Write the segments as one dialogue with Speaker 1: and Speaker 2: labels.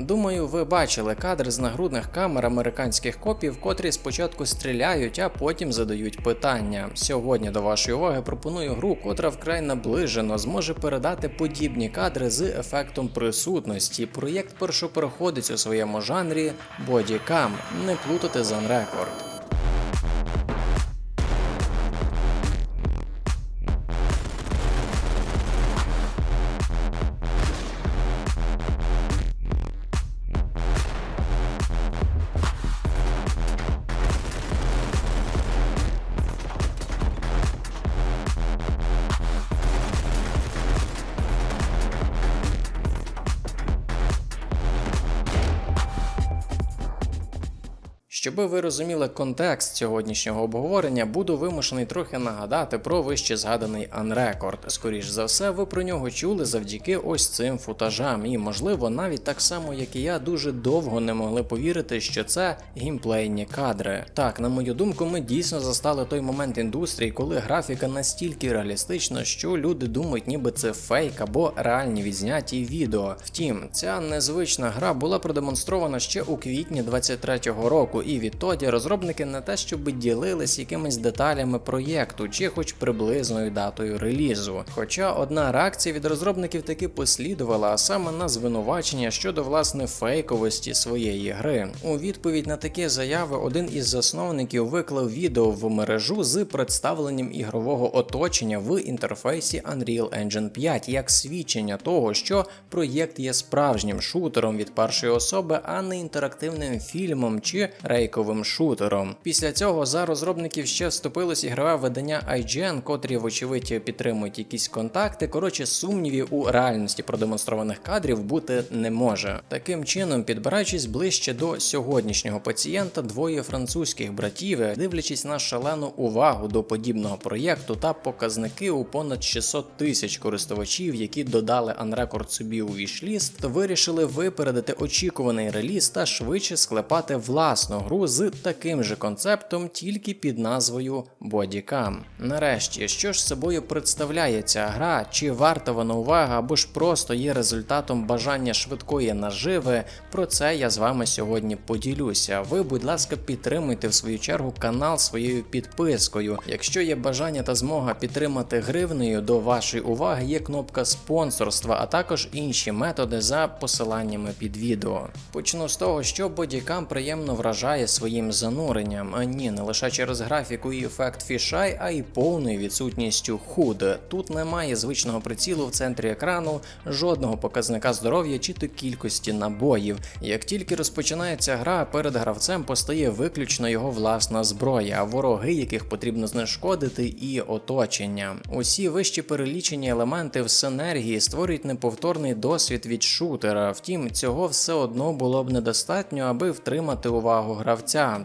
Speaker 1: Думаю, ви бачили кадр з нагрудних камер американських копів, котрі спочатку стріляють, а потім задають питання. Сьогодні до вашої уваги пропоную гру, котра вкрай наближено зможе передати подібні кадри з ефектом присутності. Проєкт першопроходець у своєму жанрі Bodycam. Не плутати за Unrecord. Щоби ви розуміли контекст сьогоднішнього обговорення, буду вимушений трохи нагадати про вище згаданий Unrecord. Скоріш за все, ви про нього чули завдяки ось цим футажам, і можливо, навіть так само, як і я, дуже довго не могли повірити, що це геймплейні кадри. Так, на мою думку, ми дійсно застали той момент індустрії, коли графіка настільки реалістична, що люди думають, ніби це фейк або реальні відзняті відео. Втім, ця незвична гра була продемонстрована ще у квітні 23-го року і відтоді розробники не те, щоб ділились якимись деталями проєкту чи хоч приблизною датою релізу. Хоча одна реакція від розробників таки послідувала, а саме на звинувачення щодо власне фейковості своєї гри. У відповідь на такі заяви один із засновників виклав відео в мережу з представленням ігрового оточення в інтерфейсі Unreal Engine 5 як свідчення того, що проєкт є справжнім шутером від першої особи, а не інтерактивним фільмом чи рейковим шутером. Після цього за розробників ще вступилось ігрове видання IGN, котрі, вочевидь, підтримують якісь контакти. Коротше, сумнівів у реальності продемонстрованих кадрів бути не може. Таким чином, підбираючись ближче до сьогоднішнього пацієнта, двоє французьких братів, дивлячись на шалену увагу до подібного проєкту та показники у понад 600 тисяч користувачів, які додали Unrecord собі у вішліст, вирішили випередити очікуваний реліз та швидше склепати власну гру з таким же концептом, тільки під назвою Bodycam. Нарешті, що ж собою представляє ця гра, чи варта вона уваги, або ж просто є результатом бажання швидкої наживи, про це я з вами сьогодні поділюся. Ви, будь ласка, підтримуйте в свою чергу канал своєю підпискою. Якщо є бажання та змога підтримати гривнею, до вашої уваги є кнопка спонсорства, а також інші методи за посиланнями під відео. Почну з того, що Bodycam приємно вражає своїм зануренням, а ні, не лише через графіку і ефект фішай, а й повною відсутністю худ. Тут немає звичного прицілу в центрі екрану, жодного показника здоров'я чи то кількості набоїв. Як тільки розпочинається гра, перед гравцем постає виключно його власна зброя, вороги, яких потрібно знешкодити, і оточення. Усі вищі перелічені елементи в синергії створюють неповторний досвід від шутера. Втім, цього все одно було б недостатньо, аби втримати увагу гравця.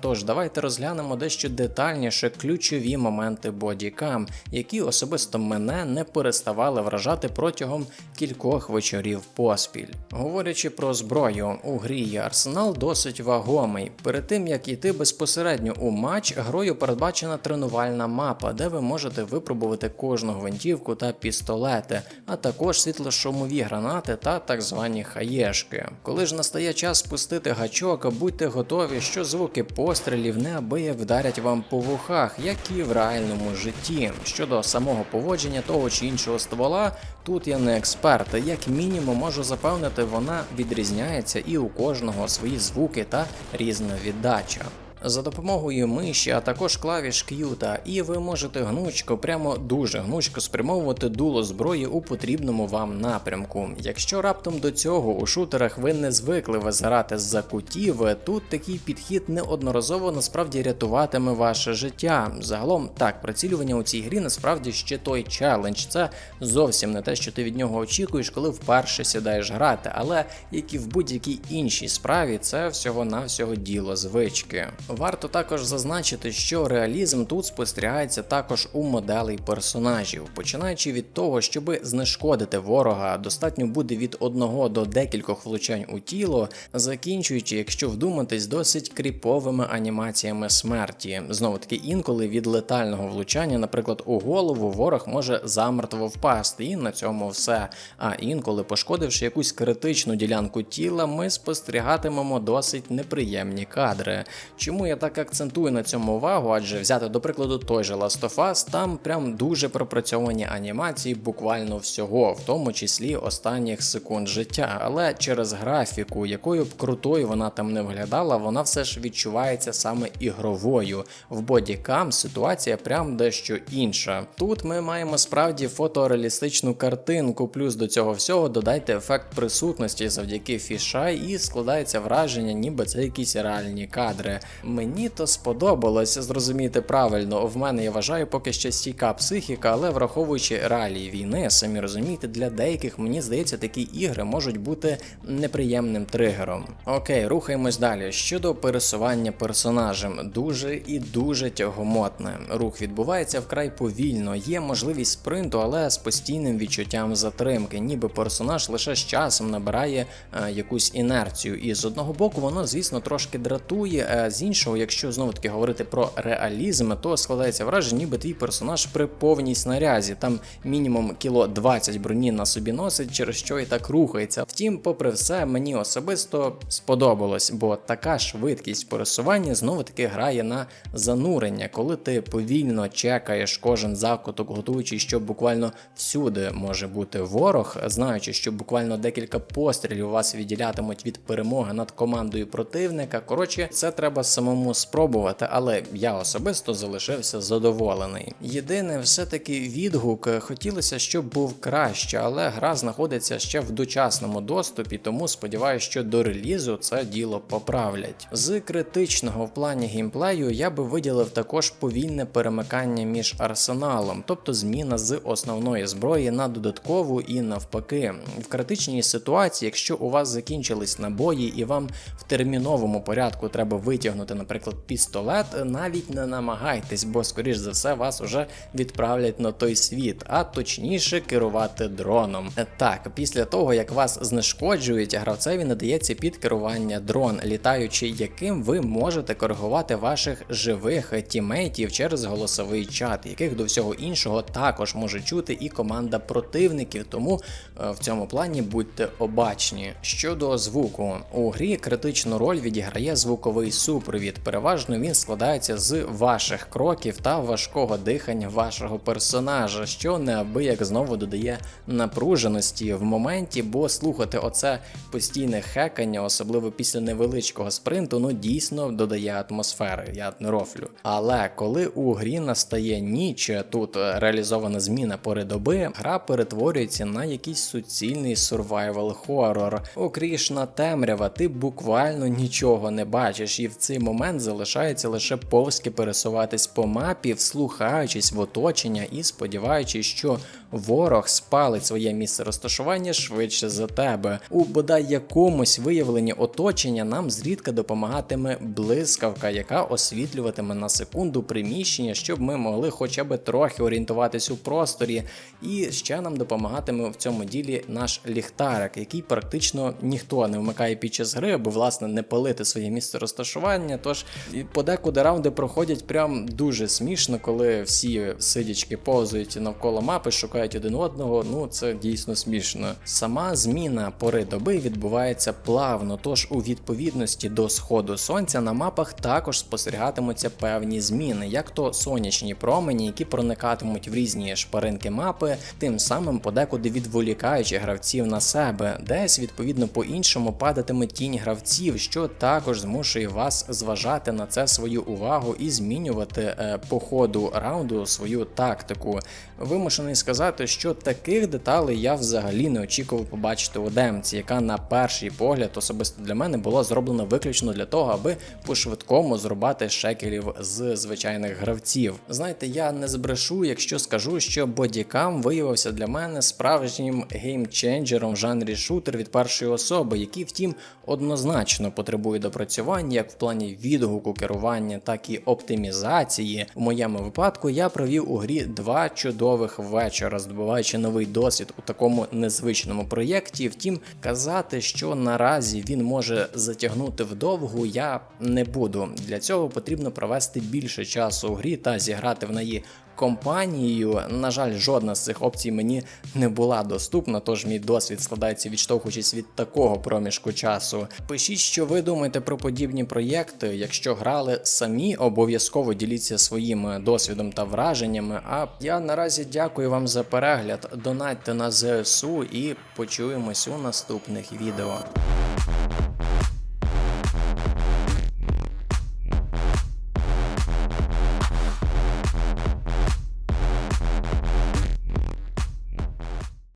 Speaker 1: Тож давайте розглянемо дещо детальніше ключові моменти бодікам, які особисто мене не переставали вражати протягом кількох вечорів поспіль. Говорячи про зброю, у грі є арсенал досить вагомий. Перед тим як йти безпосередньо у матч, грою передбачена тренувальна мапа, де ви можете випробувати кожну гвинтівку та пістолети, а також світлошумові гранати та так звані хаєшки. Коли ж настає час спустити гачок, будьте готові, що звуки пострілів неабияк вдарять вам по вухах, як і в реальному житті. Щодо самого поводження того чи іншого ствола, тут я не експерт. Як мінімум можу запевнити, вона відрізняється і у кожного свої звуки та різна віддача. За допомогою миші, а також клавіш Q та І ви можете гнучко, прямо дуже гнучко спрямовувати дуло зброї у потрібному вам напрямку. Якщо раптом до цього у шутерах ви не звикли визирати з-за кутів, тут такий підхід неодноразово насправді рятуватиме ваше життя. Загалом так, прицілювання у цій грі насправді ще той челендж. Це зовсім не те, що ти від нього очікуєш, коли вперше сідаєш грати, але як і в будь-якій іншій справі, це всього-навсього діло звички. Варто також зазначити, що реалізм тут спостерігається також у моделей персонажів, починаючи від того, щоб знешкодити ворога, достатньо буде від одного до декількох влучань у тіло, закінчуючи, якщо вдуматись, досить кріповими анімаціями смерті. Знову таки, інколи від летального влучання, наприклад, у голову ворог може замертво впасти, і на цьому все. А інколи, пошкодивши якусь критичну ділянку тіла, ми спостерігатимемо досить неприємні кадри. Чому я так акцентую на цьому увагу? Адже взяти до прикладу той же Last of Us, там прям дуже пропрацьовані анімації буквально всього, в тому числі останніх секунд життя. Але через графіку, якою б крутою вона там не виглядала, вона все ж відчувається саме ігровою. В бодікам ситуація прям дещо інша. Тут ми маємо справді фотореалістичну картинку, плюс до цього всього додайте ефект присутності завдяки фішай, і складається враження, ніби це якісь реальні кадри. Мені то сподобалось зрозуміти правильно. В мене я вважаю поки ще стійка психіка, але враховуючи реалії війни, самі розумієте, для деяких мені здається, такі ігри можуть бути неприємним тригером. Окей, рухаємось далі. Щодо пересування персонажем, дуже і дуже тягомотне. Рух відбувається вкрай повільно, є можливість спринту, але з постійним відчуттям затримки, ніби персонаж лише з часом набирає е, якусь інерцію. І з одного боку, воно, звісно, трошки дратує, а з іншого, якщо знову таки говорити про реалізм, то складається враження, ніби твій персонаж при повній снарязі. Там мінімум кіло 20 броні на собі носить, через що і так рухається. Втім, попри все, мені особисто сподобалось, бо така швидкість пересування знову таки грає на занурення, коли ти повільно чекаєш кожен закуток, готуючи, що буквально всюди може бути ворог, знаючи, що буквально декілька пострілів вас відділятимуть від перемоги над командою противника. Коротше, це треба самому спробувати, але я особисто залишився задоволений. Єдине, все-таки відгук хотілося, щоб був краще, але гра знаходиться ще в дочасному доступі, тому сподіваюся, що до релізу це діло поправлять. З критичного в плані геймплею я би виділив також повільне перемикання між арсеналом, тобто зміна з основної зброї на додаткову і навпаки. В критичній ситуації, якщо у вас закінчились набої і вам в терміновому порядку треба витягнути, наприклад, пістолет, навіть не намагайтесь, бо скоріш за все вас уже відправлять на той світ, а точніше керувати дроном. Так, після того як вас знешкоджують, гравцеві надається під керування дрон, літаючи яким ви можете коригувати ваших живих тімейтів через голосовий чат, яких до всього іншого також може чути і команда противників. Тому е, в цьому плані будьте обачні. Щодо звуку, у грі критичну роль відіграє звуковий супровід. Переважно він складається з ваших кроків та важкого дихання вашого персонажа, що неабияк знову додає напруженості в моменті, бо слухати оце постійне хекання, особливо після невеличкого спринту, ну дійсно додає атмосфери. Я не рофлю. Але коли у грі настає ніч, тут реалізована зміна пори доби, гра перетворюється на якийсь суцільний survival horror. Окрішна темрява, ти буквально нічого не бачиш, і в цей момент залишається лише повзки пересуватись по мапі, вслухаючись в оточення і сподіваючись, що ворог спалить своє місце розташування швидше за тебе. У бодай якомусь виявленні оточення нам зрідка допомагатиме блискавка, яка освітлюватиме на секунду приміщення, щоб ми могли хоча б трохи орієнтуватись у просторі. І ще нам допомагатиме в цьому ділі наш ліхтарик, який практично ніхто не вмикає під час гри, аби власне не палити своє місце розташування. Тож подекуди раунди проходять прям дуже смішно, коли всі сидячки повзують навколо мапи, шукають один одного. Ну це дійсно смішно. Сама зміна пори доби відбувається плавно, тож у відповідності до сходу сонця на мапах також спостерігатимуться певні зміни, як то сонячні промені, які проникатимуть в різні шпаринки мапи, тим самим подекуди відволікаючи гравців на себе, десь відповідно по-іншому падатиме тінь гравців, що також змушує вас зважати на це свою увагу і змінювати е, по ходу раунду свою тактику. Вимушений сказати, що таких деталей я взагалі не очікував побачити у демці, яка на перший погляд особисто для мене була зроблена виключно для того, аби по-швидкому зрубати шекелів з звичайних гравців. Знаєте, я не збрешу, якщо скажу, що бодікам виявився для мене справжнім геймченджером в жанрі шутер від першої особи, який, втім, однозначно потребує допрацювання як в плані відгуку, керування, так і оптимізації. У моєму випадку я провів у грі два чудових вечора, здобуваючи новий досвід у такому незвичному проєкті. Втім, казати, що наразі він може затягнути вдовгу, я не буду. Для цього потрібно провести більше часу у грі та зіграти в неї компанією. На жаль, жодна з цих опцій мені не була доступна, тож мій досвід складається відштовхуючись від такого проміжку часу. Пишіть, що ви думаєте про подібні проєкти. Якщо грали самі, обов'язково діліться своїм досвідом та враженнями. А я наразі дякую вам за перегляд. Донатьте на ЗСУ і почуємось у наступних відео.